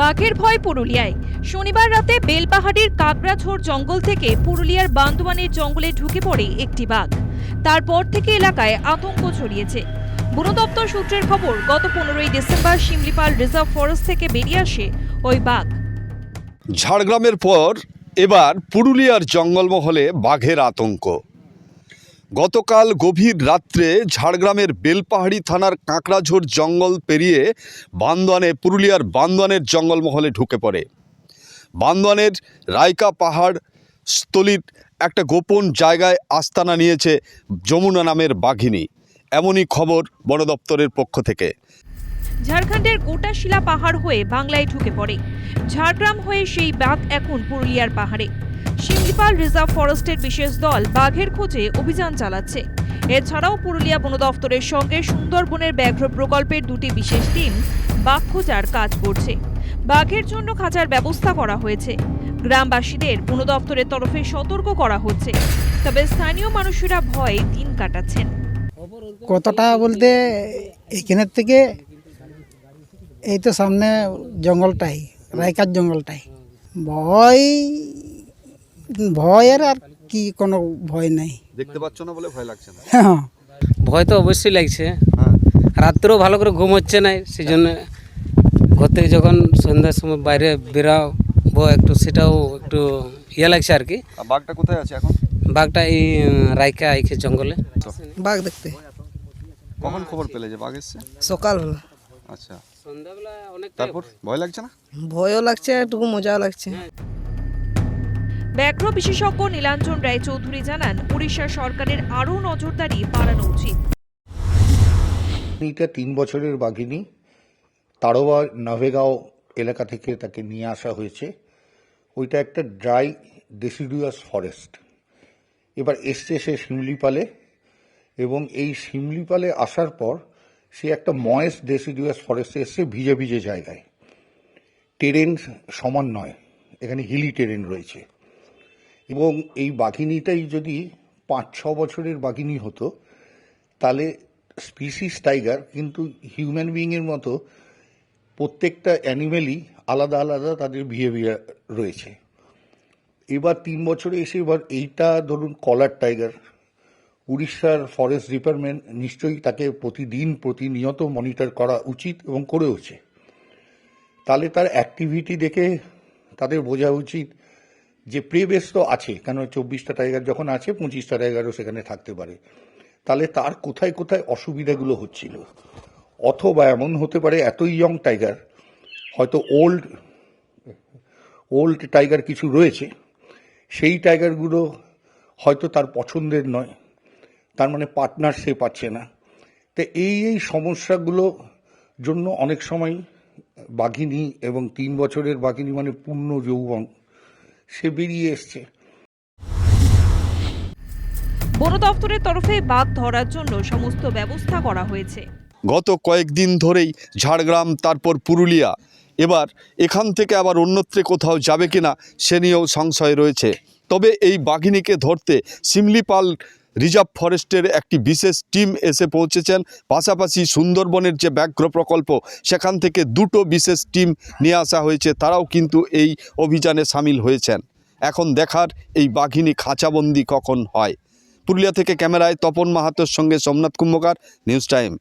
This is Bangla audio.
বাঘের ভয় পুরুলিয়ায়। শনিবার রাতে বেলপাহাড়ির কাকড়াঝোড় জঙ্গল থেকে পুরুলিয়ার বান্দোয়ানের জঙ্গলে ঢুকে পড়ে একটি বাঘ। তারপর থেকে এলাকায় আতঙ্ক ছড়িয়েছে। বন দপ্তর সূত্রের খবর, গত পনেরোই ডিসেম্বর শিমলিপাল রিজার্ভ ফরেস্ট থেকে বেরিয়ে আসে ওই বাঘ। ঝাড়গ্রামের পর এবার পুরুলিয়ার জঙ্গলমহলে বাঘের আতঙ্ক। গতকাল গভীর রাত্রে ঝাড়গ্রামের বেলপাহাড়ি থানার কাঁকড়াঝোড় জঙ্গল পেরিয়ে বান্দোয়ানে, পুরুলিয়ার বান্দোয়ানের জঙ্গলমহলে ঢুকে পড়ে। বান্দোয়ানের রায়কা পাহাড় স্থলীর একটা গোপন জায়গায় আস্তানা নিয়েছে যমুনা নামের বাঘিনী। এমনই খবর বন দপ্তরের পক্ষ থেকে। ঝাড়খণ্ডের গোটাশিলা পাহাড় হয়ে বাংলায় ঢুকে পড়ে। ঝাড়গ্রাম হয়ে সেই বাঘ এখন পুরুলিয়ার পাহাড়ে। শিমলিপাল রিজার্ভ ফরেস্টের বিশেষ দল বাঘের খোঁজে অভিযান চালাচ্ছে। এছাড়াও পুরুলিয়া বন দফতরের সঙ্গে সুন্দরবনের ব্যাঘ্র প্রকল্পের দুটি বিশেষ টিম বাঘ খোঁজার কাজ করছে। বাঘের জন্য খাঁচার ব্যবস্থা করা হয়েছে। গ্রামবাসীদের বন দপ্তরের তরফে সতর্ক করা হচ্ছে। তবে স্থানীয় মানুষেরা ভয়ে দিন কাটাচ্ছেন। কতটা বলতে এখানের থেকে এই তো সামনে জঙ্গলটাই, রায়কার জঙ্গলটাই। ভয় ভয়ের আর কি কোনো ভয় নাই। দেখতে পাচ্ছ না বলে ভয় লাগছে না? হ্যাঁ। ভয় তো অবশ্যই লাগছে। রাত্রেও ভালো করে ঘুম হচ্ছে না সেই জন্য ঘর থেকে যখন সন্ধ্যার সময় বাইরে বেরাবো একটু সেটাও একটু ইয়ে লাগছে আর কি। বাঘটা কোথায় আছে এখন? বাঘটা এই রাইকা আইছে জঙ্গলে। বাঘ দেখতে। কখন খবর পেলে যে বাঘ এসছে? সকালবেলা। আচ্ছা। সন্ধ্যাবেলা অনেক তারপর? ভয় লাগছে না? ভয়ও লাগছে একটু মজাও লাগছে। ব্যাঘ্র বিশেষজ্ঞ নীলাঞ্জন রায়চৌধুরী জানান উড়িষ্যা সরকারের আরও নজরদারি বাড়ানো উচিত। এটা তিন বছরের বাঘিনী তারোয়া নভেগাঁও এলাকা থেকে তাকে নিয়ে আসা হয়েছে। ওইটা একটা ড্রাই ডেসিডুয়াস ফরেস্ট এবার এসছে সে শিমলিপালে এবং এই শিমলিপালে আসার পর সে একটা ময়েস ডেসিডুয়াস ফরেস্টে এসছে ভিজে ভিজে জায়গায়। টেরেন সমান নয়, এখানে হিলি টেরেন রয়েছে। এবং এই বাঘিনীটাই যদি পাঁচ ছ বছরের বাঘিনী হতো, তাহলে স্পিসিস টাইগার কিন্তু হিউম্যান বিইংয়ের মতো প্রত্যেকটা অ্যানিমেলই আলাদা আলাদা তাদের বিহেভিয়ার রয়েছে। এবার তিন বছরে এসে এবার এইটা ধরুন কলার টাইগার উড়িষ্যার ফরেস্ট ডিপার্টমেন্ট নিশ্চয়ই তাকে প্রতিদিন প্রতিনিয়ত মনিটর করা উচিত এবং করেওছে। তাহলে তার অ্যাক্টিভিটি দেখে তাদের বোঝা উচিত যে প্রেবেস তো আছে, কেন চব্বিশটা টাইগার যখন আছে, পঁচিশটা টাইগারও সেখানে থাকতে পারে। তাহলে তার কোথায় কোথায় অসুবিধাগুলো হচ্ছিল? অথবা এমন হতে পারে এতই ইয়ং টাইগার হয়তো ওল্ড ওল্ড টাইগার কিছু রয়েছে, সেই টাইগারগুলো হয়তো তার পছন্দের নয়, তার মানে পার্টনার সে পাচ্ছে না। তো এই এই সমস্যাগুলো জন্য অনেক সময় বাঘিনী এবং তিন বছরের বাঘিনী মানে পূর্ণ যৌবন সে বেরিয়ে এসছে। বন দপ্তরের তরফে বাঘ ধরার জন্য সমস্ত ব্যবস্থা করা হয়েছে। গত কয়েকদিন ধরেই ঝাড়গ্রাম তারপর পুরুলিয়া এবার এখান থেকে আবার অন্যত্রে কোথাও যাবে কিনা সে নিয়েও সংশয় রয়েছে। তবে এই বাঘিনীকে ধরতে সিমলিপাল রিজার্ভ ফরেস্টের একটি বিশেষ টিম এসে পৌঁছেছেন। পাশাপাশি সুন্দরবনের যে ব্যাঘ্র প্রকল্প, সেখান থেকে দুটো বিশেষ টিম নিয়ে আসা হয়েছে। তারাও কিন্তু এই অভিযানে সামিল হয়েছেন। এখন দেখার এই বাঘিনী খাঁচাবন্দি কখন হয়। পুরুলিয়া থেকে ক্যামেরায় তপন মাহাতোর সঙ্গে সোমনাথ কুম্ভকার, নিউজ টাইম।